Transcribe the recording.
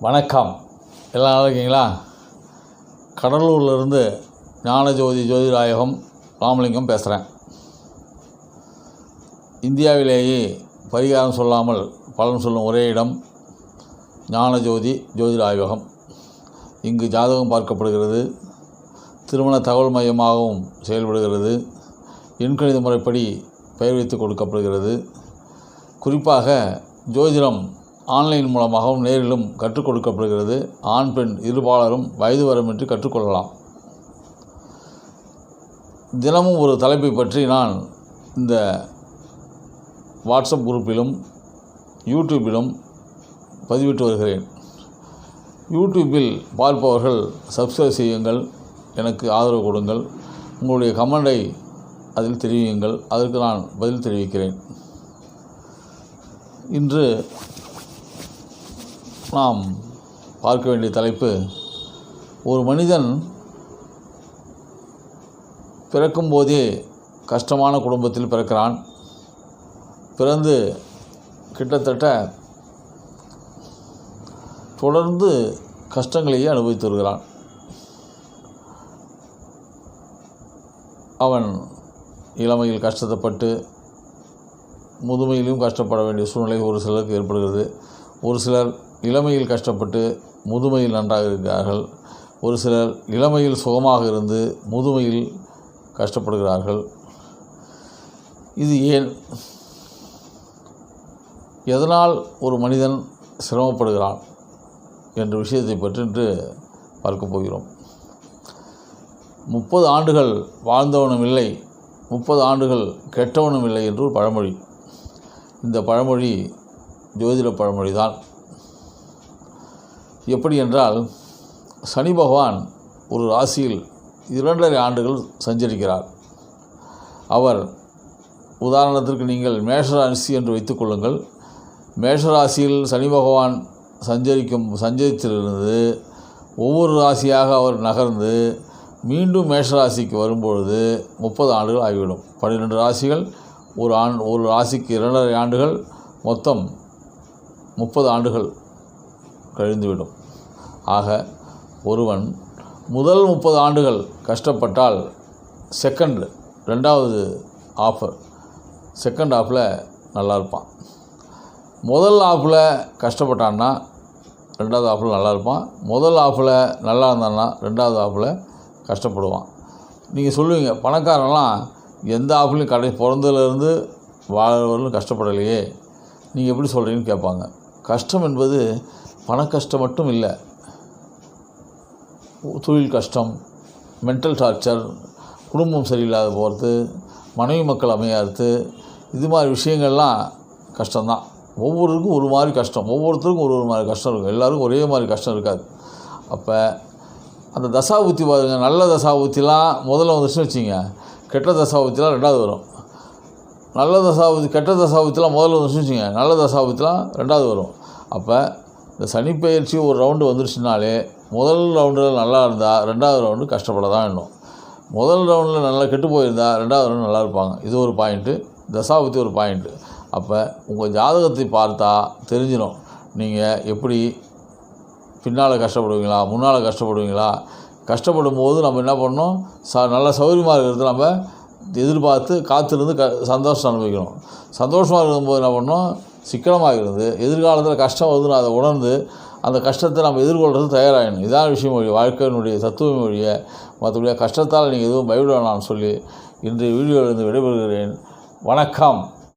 வணக்கம். எல்லாம் நல்லா இருக்கீங்களா? கடலூர்லேருந்து ஞானஜோதி ஜோதிராயகம் ராமலிங்கம் பேசுகிறேன் இந்தியாவிலேயே பரிகாரம் சொல்லாமல் பலன் சொல்லும் ஒரே இடம் ஞானஜோதி ஜோதிராயகம். இங்கு ஜாதகம் பார்க்கப்படுகிறது. திருமண தகவல் மையமாகவும் செயல்படுகிறது. எண்கணித முறைப்படி பெயர் வைத்து கொடுக்கப்படுகிறது. குறிப்பாக ஜோதிடம் ஆன்லைன் மூலமாகவும் நேரிலும் கற்றுக் கொடுக்கப்படுகிறது. ஆண் பெண் இருபாலரும் வயது வரமின்றி கற்றுக்கொள்ளலாம் தினமும் ஒரு தலைப்பை பற்றி நான் இந்த வாட்ஸ்அப் குரூப்பிலும் யூடியூப்பிலும் பதிவிட்டு வருகிறேன். யூடியூப்பில் பார்ப்பவர்கள் சப்ஸ்கிரைப் செய்யுங்கள். எனக்கு ஆதரவு கொடுங்கள். உங்களுடைய கமெண்டை அதில் தெரிவியுங்கள். அதற்கு நான் பதில் தெரிவிக்கிறேன். இன்று நாம் பார்க்க வேண்டிய தலைப்பு ஒரு மனிதன் பிறக்கும்போதே கஷ்டமான குடும்பத்தில் பிறக்கிறான். பிறந்து கிட்டத்தட்ட தொடர்ந்து கஷ்டங்களையே அனுபவித்து வருகிறான். அவன் இளமையில் கஷ்டப்பட்டு முதுமையிலும் கஷ்டப்பட வேண்டிய சூழ்நிலை ஒரு சிலருக்கு ஏற்படுகிறது. ஒரு சிலர் இளமையில் கஷ்டப்பட்டு முதுமையில் நன்றாக இருக்கிறார்கள். ஒரு சிலர் இளமையில் சுகமாக இருந்து முதுமையில் கஷ்டப்படுகிறார்கள். இது ஏன்? எதனால் ஒரு மனிதன் சிரமப்படுகிறான் என்ற விஷயத்தை பற்றின்று பார்க்க போகிறோம். முப்பது ஆண்டுகள் வாழ்ந்தவனும் இல்லை முப்பது ஆண்டுகள் கெட்டவனும் இல்லை என்று ஒரு பழமொழி. இந்த பழமொழி ஜோதிட பழமொழி தான் எப்படி என்றால் சனி பகவான் ஒரு ராசியில் இரண்டரை ஆண்டுகள் சஞ்சரிக்கிறார். அவர் உதாரணத்திற்கு நீங்கள் மேஷராசி என்று வைத்துக்கொள்ளுங்கள் மேஷராசியில் சனி பகவான் சஞ்சரிக்கும் சஞ்சரித்திலிருந்து ஒவ்வொரு ராசியாக அவர் நகர்ந்து மீண்டும் மேஷராசிக்கு வரும்பொழுது முப்பது ஆண்டுகள் ஆகிவிடும். பன்னிரெண்டு ராசிகள் ஒரு ஆண் ஒரு ராசிக்கு இரண்டரை ஆண்டுகள் மொத்தம் முப்பது ஆண்டுகள் கழிந்துவிடும். ஆக ஒருவன் முதல் முப்பது ஆண்டுகள் கஷ்டப்பட்டால் செகண்ட் ரெண்டாவது ஆஃபர் செகண்ட் ஆஃபில் நல்லா இருப்பான். முதல் ஆஃபில் கஷ்டப்பட்டான்னா ரெண்டாவது ஆஃபில் நல்லா இருப்பான். முதல் ஆஃபில் நல்லா இருந்தான்னா ரெண்டாவது ஆஃபில் கஷ்டப்படுவான். நீங்கள் சொல்லுவீங்க பணக்காரன்லாம் எந்த ஆஃப்லையும் கடை பிறந்ததுலேருந்து வாழ்வர்களும் கஷ்டப்படலையே. நீங்கள் எப்படி சொல்கிறீங்கன்னு கேட்பாங்க. கஷ்டம் என்பது பண கஷ்டம் மட்டும் இல்லை தொழில் கஷ்டம் மென்டல் டார்ச்சர் குடும்பம் சரியில்லாத போகிறது மனைவி மக்கள் அமையாது இது மாதிரி விஷயங்கள்லாம் கஷ்டம்தான். ஒவ்வொருக்கும் ஒரு மாதிரி கஷ்டம். ஒவ்வொருத்தருக்கும் ஒரு ஒரு மாதிரி கஷ்டம் இருக்கும். எல்லாருக்கும் ஒரே மாதிரி கஷ்டம் இருக்காது. அப்போ அந்த தசாபுத்தி பாருங்க. நல்ல தசாபுத்திலாம் முதல்ல வந்துச்சுன்னு வச்சிங்க. கெட்ட தசாபுத்திலாம் ரெண்டாவது வரும். நல்ல தசாபுத்தி கெட்ட தசாபுத்திலாம் முதல்ல வந்துச்சுன்னு வச்சுங்க. நல்ல தசாபுத்திலாம் ரெண்டாவது வரும். அப்போ இந்த சனிப்பெயர்ச்சி ஒரு ரவுண்டு வந்துருச்சுனாலே முதல் ரவுண்டில் நல்லா இருந்தால் ரெண்டாவது ரவுண்டு கஷ்டப்பட தான் இன்னும் முதல் ரவுண்டில் நல்லா கெட்டு போயிருந்தால் ரெண்டாவது ரவுண்டு நல்லா இருப்பாங்க. இது ஒரு பாயிண்ட்டு தசாபுத்தி ஒரு பாயிண்ட்டு அப்போ உங்கள் ஜாதகத்தை பார்த்தா தெரிஞ்சிடும் நீங்கள் எப்படி பின்னால் கஷ்டப்படுவீங்களா முன்னால் கஷ்டப்படுவீங்களா? கஷ்டப்படும் போது நம்ம என்ன பண்ணணும்? ச நல்ல சௌகரியமாக இருக்கிறது நம்ம எதிர்பார்த்து காத்திருந்து க சந்தோஷம் அனுபவிக்கணும். சந்தோஷமாக இருக்கும்போது என்ன பண்ணோம் சிக்கனமாக இருந்து எதிர்காலத்தில் கஷ்டம் வருதுன்னு அதை உணர்ந்து அந்த கஷ்டத்தை நம்ம எதிர்கொள்கிறது தயாராகணும். இதான் விஷயம் மொழி வாழ்க்கையினுடைய தத்துவ மொழியை மற்றபடியாக கஷ்டத்தால் நீங்கள் எதுவும் பயப்பட வேணாம்னு சொல்லி இன்றைய வீடியோவிலிருந்து விடைபெறுகிறேன். வணக்கம்.